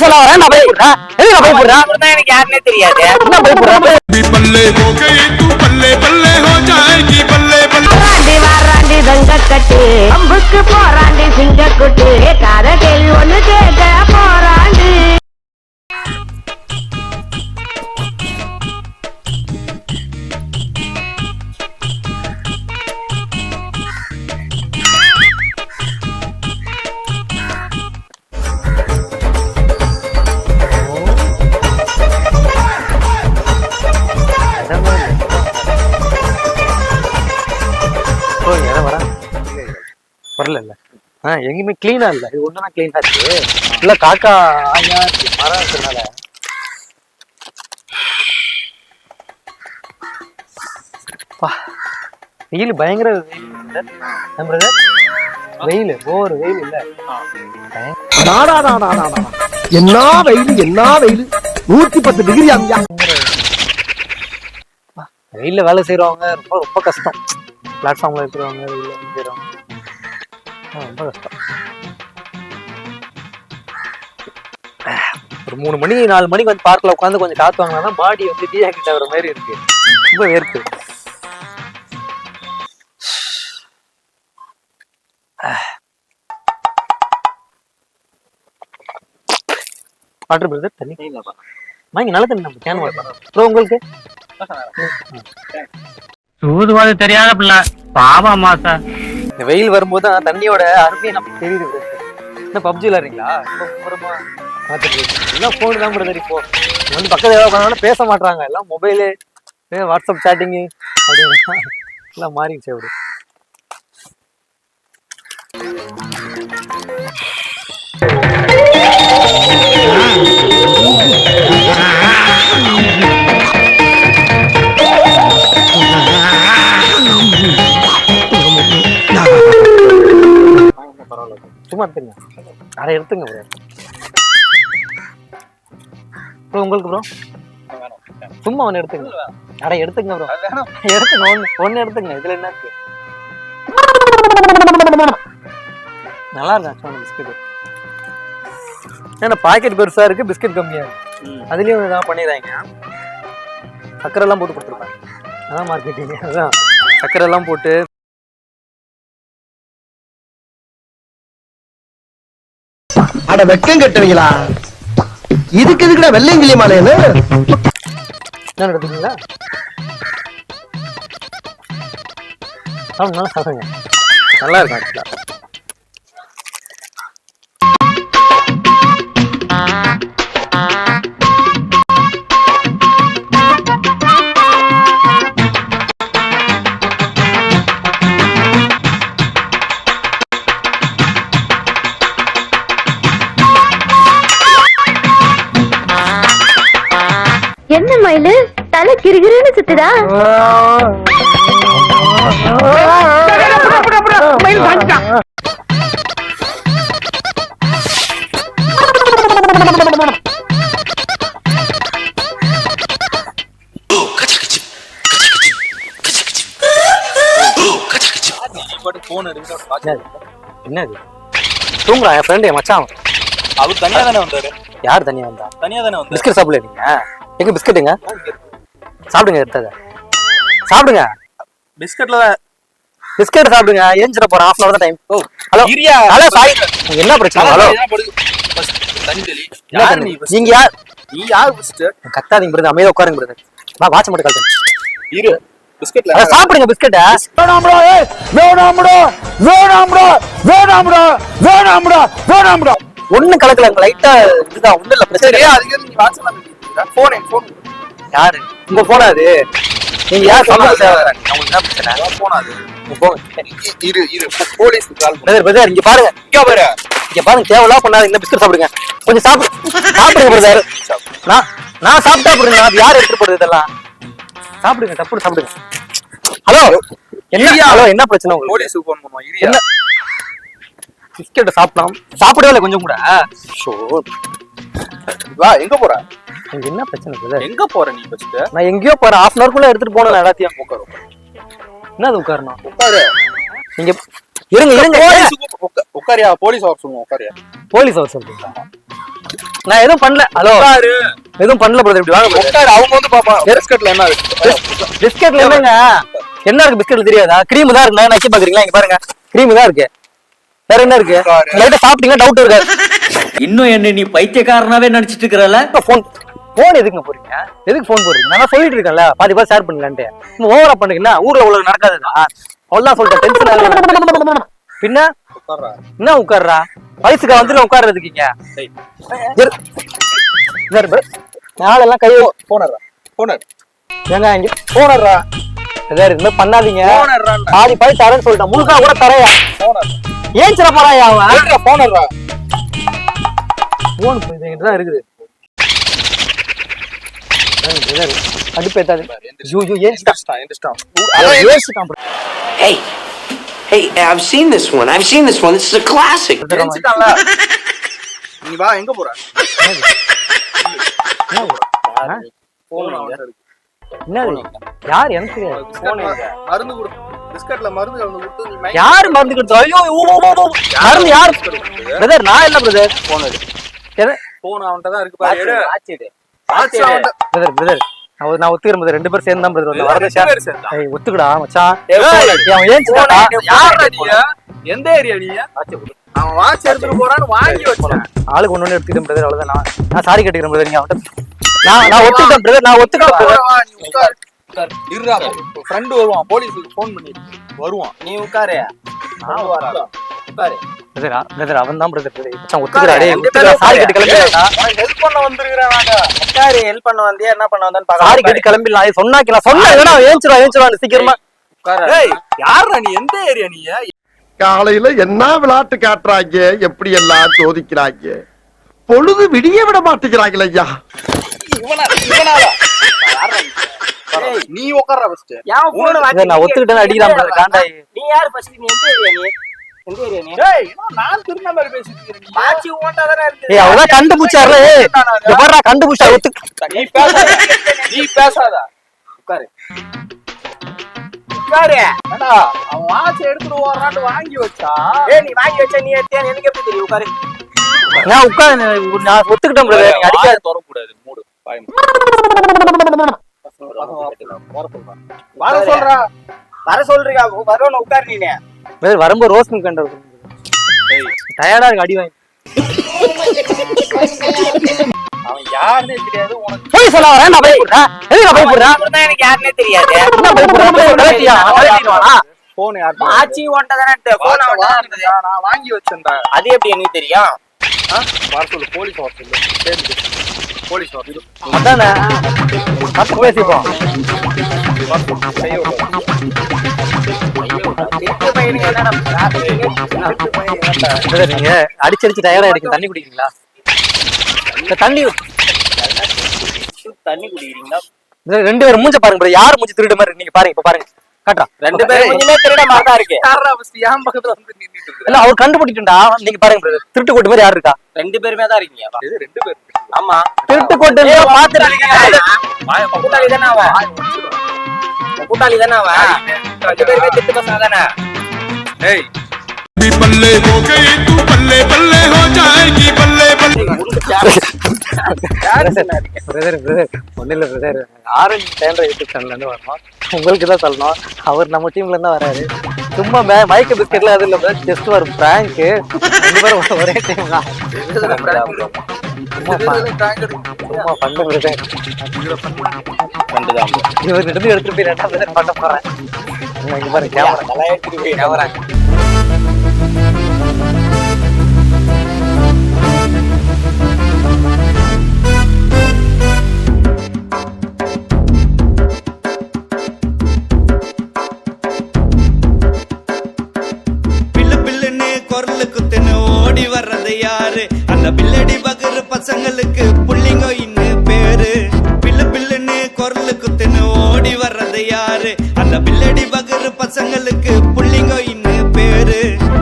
சொல்ல வரேன் நான் பயப்படுறேன் எதுக்கு நான் பயப்படுறேன் தான் எனக்கு யாருன்னே தெரியாது என்ன பயப்படுறேன் भी पल्ले हो गई तू पल्ले पल्ले हो जाएगी बल्ले बल्ले வாராண்டி வாராண்டி தங்க கட்டு அம்புக்கு போராண்டி சிங்க குட்டு காத கேள்வி ஒண்ணு கேட்க எதை வரேன் வரல. இல்ல ஆ எங்கேயுமே கிளீனா இல்ல. இது ஒண்ணுனா கிளீனா இருக்கு இல்ல காக்கா ஆயா மரம் இருக்கனால பா வெயில் பயங்கர வெயில்? வெயில் ஓவர் வெயில் இல்ல. என்ன வெயில் என்ன வெயில்? நூத்தி பத்து டிகிரி அங்கயா? வெயில்ல வேலை செய்றவங்க ரொம்ப ரொம்ப கஷ்டம். பிளாட்ஃபார்ம்ல இருக்கிறவங்க ஆ, ரொம்ப கஷ்டம். ஒரு மூணு மணி நாலு மணிக்கு வந்து பார்க்ல உட்காந்து கொஞ்சம் காத்து வாங்கினா பாடி வந்து டீஹைட்ரேட் ஆகுற மாதிரி இருக்கு. ரொம்ப வேர்க்கு வாட்டர் பிரதர் தண்ணி. வாங்கி நல்ல தண்ணி நம்ம கேன் வாட்டர் உங்களுக்கு? சூதுவாது தெரியாத பிள்ளை. பாவம் மாசா இந்த வெயில் வரும்போது தான் தண்ணியோட அருமையை நமக்கு தெரியுது. bro. என்ன பப்ஜி விளாடுறீங்களா எல்லாம் ஃபோன் தான் பிரதர் இப்போ? வந்து பக்கத்தில் ஏதாவது பண்ணாலும் பேச மாட்டாங்க எல்லாம் மொபைலு வாட்ஸ்அப் சேட்டிங்கு அப்படின்னு எல்லாம் மாறிடுச்சு அப்படி. பரவாயில்ல சும்மா எடுத்துங்க அரை எடுத்துங்க ப்ரோ ப்ரோ உங்களுக்கு ப்ரோ சும்மா ஒன்று எடுத்துங்க. அரை எடுத்துங்க ப்ரோ எடுத்துங்க ஒன்று ஒன்று எடுத்துங்க. இதுல என்ன இருக்கு? நல்லா இருக்கு பிஸ்கெட் ஏன்னா பாக்கெட் பெருசா இருக்கு பிஸ்கெட் கம்மியா இருக்கு. அதுலயும் இதான் பண்ணிடுறாங்க சக்கரை எல்லாம் போட்டு கொடுத்துருப்பாங்க. அதான் மார்க்கெட்டிங் அதான். சக்கரை எல்லாம் போட்டு அட வெக்கம் கட்டுவீங்களா? இதுக்கு எதுக்குடா வெள்ளையங்கிளி மாலைன்னு என்ன? எடுத்துக்கீங்களா சாப்பிடுங்க. நல்லா இருக்கும் மயிலு தலை கிருகிருன்னு சுத்துதா? என்னது? என்னது தூங்குறான் என் ஃப்ரெண்டு என் மச்சான். அவர் தனியா தானே வந்தாரு? யார் தனியா வந்தா? தனியா தானே வந்தாரு பிஸ்கட் சாப்பிடல நீங்க? எங்க பிஸ்கட்டுங்க சாப்பிடுங்க எடுத்தத சாப்பிடுங்க. பிஸ்கட்ல பிஸ்கட் சாப்பிடுங்க. ஏஞ்சிட போறேன். ஹாஃப் அன் தான் time oh hello hello Sai என்ன பிரச்சனை? ஹலோ? நீங்க யார்? நீ யார் ஃபர்ஸ்ட் கத்தாதீங்க பிரதர் அமைதியா உட்காருங்க பிரதர் வா வாட்ச் மட்டும் கழட்டுங்க இரு. பிஸ்கட்ல. சாப்பிடுங்க பிஸ்கட்டை. வேணாம்டா. வேணாம்டா. வேணாம்டா. வேணாம்டா. வேணாம்டா. வேணாம்டா. ஒண்ணும் கலக்கல லைட்டா இதுதான் ஒண்ணும் இல்ல பிரச்சனை சரி அதுக்கு நீ வாட்ஸ்அப்ல போன் போன் யாரு? உங்க போனா அது? நீங்க யார் சொல்ல தேவை உங்களுக்கு என்ன பிரச்சனை? போன் அது. நீங்க இரு இரு. போலீஸ் பிரதர் இங்க பாருங்க. இங்க பாரு. இங்க பாருங்க தேவையில்லாம் பண்ணாத இந்த பிஸ்கட் சாப்பிடுங்க. கொஞ்சம் சாப்பிடு சாப்பிடுங்க பிரதர் நான் நான் சாப்பிட்டா போடுங்க அது யார் எடுத்துட்டு போறது இதெல்லாம்? சாப்பிடுங்க டப்புனு சாப்பிடுங்க. ஹலோ என்ன? ஹலோ என்ன பிரச்சனை உங்களுக்கு? போலீஸ் போன் பண்ணுவோம் இரியா. என்ன? பிஸ்கெட்டை சாப்பிடலாம் சாப்பிடவே இல்லை கொஞ்சம் கூட. ஷோ வா எங்க போற? என்ன பிரச்சனை பிரதர் எங்க போற நீ ஃபர்ஸ்ட் நான் எங்கேயோ போறேன் ஹாஃப் அன் ஹவர்க்குள்ள எடுத்துட்டு போனேன் நான் எல்லாத்தையும் உட்காரு என்னது உட்காரணும்? உட்காரு. நீங்க இருங்க இருங்க உட்காரியா போலீஸ் வர சொல்லுவோம் உட்காரியா போலீஸ் அவர் சொல்றீங்களா? நான் எதுவும் பண்ணல. ஹலோ. எதுவும் பண்ணல பிரதர் இப்படி வாங்க. உட்காரு அவங்க வந்து பாப்பான் பிஸ்கட்ல என்ன இருக்கு? பிஸ்கெட்ல என்னங்க? என்ன இருக்கு பிஸ்கெட்ல தெரியாதா? கிரீம் தான் இருக்கு நக்கி பாக்குறீங்களா? இங்க பாருங்க. கிரீம் தான் இருக்கு. வேற என்ன இருக்கு? லைட்டா சாப்பிட்டீங்கன்னா டவுட் இருக்காது இன்னும் என்ன நீ பைத்தியக்காரனாவே நடிச்சிட்டு இருக்கிறல ஃபோன் ஃபோன் எதுக்குங்க போறீங்க எதுக்கு ஃபோன் போடுறீங்க? நான் சொல்லிட்டு இருக்கேன்ல. பாதி பாதி ஷேர் பண்ணலான்ட்டு. ஓவரா பண்ணுறீங்கன்னா ஊர்ல உள்ள நடக்காதுடா. அவ்வளவுதான் சொல்லிட்டேன். டென்ஷன் பின்ன? என்ன உட்கார்றா? வயசுக்கு வந்து உட்கார்றதுக்கு. நாளெல்லாம் கை போனர்றா. போனர். ஏங்க இங்க போனர்றா. ஏதாவது இந்த பண்ணாதீங்க. பாதி பாதி தரேன்னு சொல்லிட்டேன். முழுக்கா கூட தரையா? ஏன் சில போறாயா அவன்? போனர்றா போன் என்கிட்ட தான் இருக்குது. கடுப்பேத்தாது ஐயோ ஐயோ ஏன் bro. Hey, hey, I've seen this one. I've seen this one. This is a classic. எந்திரிச்சிட்டான்ல நீ வா எங்க போற? போன் என்னது? யார் எனக்கு மருந்து கொடு பிஸ்கட்ல மருந்து கலந்து கொடுத்து யாரு மருந்து கொடுத்தா? ஐயோ. மருந்து யார்? பிரதர் நான் இல்ல பிரதர் போன் போன் அவன்கிட்ட தான் இருக்கு பாரு எடு. ஆச்சு அவன்கிட்ட பிரதர் பிரதர் நான் ஒத்துக்கிறேன் பிரதர் ரெண்டு பேரும் சேர்ந்து தான் பிரதர் வரதேஷா ஒத்துக்கடா மச்சான். அவன் ஏன் எந்த ஏரியா நீ? அவன் வாட்ச் எடுத்துட்டு போறான்னு வாங்கி வச்சான். ஆளுக்கு ஒண்ணு எடுத்துக்கிட்டேன் பிரதர் அவ்வளவுதான். நான் நான் சாரி கட்டிக்கிறேன் பிரதர் நீங்க அவன்கிட்ட நான் நான் ஒத்துக்கிட்டேன் பிரதர் நான் உட்காரு இருடா ஃப்ரெண்ட் வருவான் போலீஸுக்கு ஃபோன் பண்ணி. வருவான். நீ உட்காரு. நான் வரலாம் உட்காரு. பிரதர் பிரதர் அவன் தான் பிரதர் பிரதர் மச்சான் ஒத்துக்கிறா டேய் ஒத்துக்கிறா சாரி கட்டி கிளம்பிடா ஹெல்ப் பண்ண வந்திருக்கிறேன் ஹெல்ப் பண்ண வந்தியா என்ன பண்ண வந்தான்னு சாரி கட்டி கிளம்பிடலாம். இது சொன்னாக்கி நான் சொன்னேன் இல்லைன்னா ஏஞ்சிரா ஏஞ்சிரா சீக்கிரமா. ஏய் யாரா நீ? எந்த ஏரியா நீ? காலையில என்ன விளையாட்டு காட்டுறாங்க? எப்படி எல்லாம் சோதிக்கிறாங்க? பொழுது விடிய விட மாட்டேங்கிறாங்களே ஐயா. நீ? உட்கார்றா ஃபர்ஸ்ட் நான் பிரதர் காண்டாயி. நீ யாரு ஃபர்ஸ்ட் நீ எந்த ஏரியா நீ? ஏரியா நீ? கண்டுபிடிச்சா ஒத்து பேசாத. நீ பேசாத. உட்காரு. உட்காரு. அவன் வாட்ச் எடுத்துட்டு வாங்கி வச்சா? ஏய் நீ வாங்கி வச்ச நீ எடுத்தியா எனக்கு எப்படி தெரியும் உட்காரு. நான் உட்கார் நான் ஒத்துக்கிட்டேன் பிரதர் நீங்க அடிக்காத. வர சொல்றா. வர சொல்றீங்க வரணும் உட்காரு நீ பிரதர் வரும்போது ரோஸ் மில்க் கண்டது டயர்டா இருக்கு அடி வாங்கி அவன் யாருன்னே தெரியாது உனக்கு. போய் சொல்ல வரேன் நான் பயப்படுறேன். எதுக்கு நான் எனக்கு யாருன்னே தெரியாது. போன் யார் ஆச்சி ஓட்டா தானே எடுத்த போன் அவன் நான் வாங்கி வச்சேன்டா அது எப்படி எனக்கு தெரியும்? வர சொல்லு போலீஸ் வர சொல்லு சரி. போலீஸ் அதானே? அப்ப பேசிப்போம். நீங்க அடிச்சு அடிச்சு டயர்டா இருக்கு. தண்ணி குடிக்கிறீங்களா? இந்த தண்ணி தண்ணி குடிக்கிறீங்களா? ரெண்டு பேரும் மூஞ்ச பாருங்க பிரதர் யார் மூஞ்சி திருட மாதிரி நீங்க பாருங்க இப்ப பாருங்க. காட்டுறா. ரெண்டு பேரும் கொஞ்சமே திருட மாதிரி தான் இருக்கு. யார்றா first என் பக்கத்துல வந்து நின்னுட்டு இருக்கு? இல்ல அவர் கண்டுபிடிச்சுட்டா நீங்க பாருங்க திருட்டு கோட்டு மாதிரி யார் இருக்கா? ரெண்டு பேருமே தான் இருக்கீங்க. இது ரெண்டு பேர் ஆமா. திருட்டு கொட்டு கூட்டாளி தானே அவன் கூட்டாளி தானே அவன் ரெண்டு பேருமே திருட்டு பசங்க தானே ஏய் பல்லே பல்லே பல்லே பிரதர் பிரதர் ஒன்றும் இல்லை பிரதர் ஆரஞ்சு தேன்ற யூடியூப் சேனல்லேருந்து வரணும் உங்களுக்கு தான் சொல்லணும். அவர் நம்ம டீம்லேருந்து வராரு சும்மா மே மைக்கு பிஸ்கெட்லாம் அது இல்லை பிரதர் ஜஸ்ட் ஒரு ப்ராங்க்கு ரெண்டு பேரும் ஒரே டீம் தான். சும்மா பண்ணு பிரதர் இவர் எடுத்து எடுத்துட்டு போய் ரெண்டாம் பிரதர் பண்ண போகிறேன் இங்கே பாருங்க கேமரா கேமரா பசங்களுக்கு புள்ள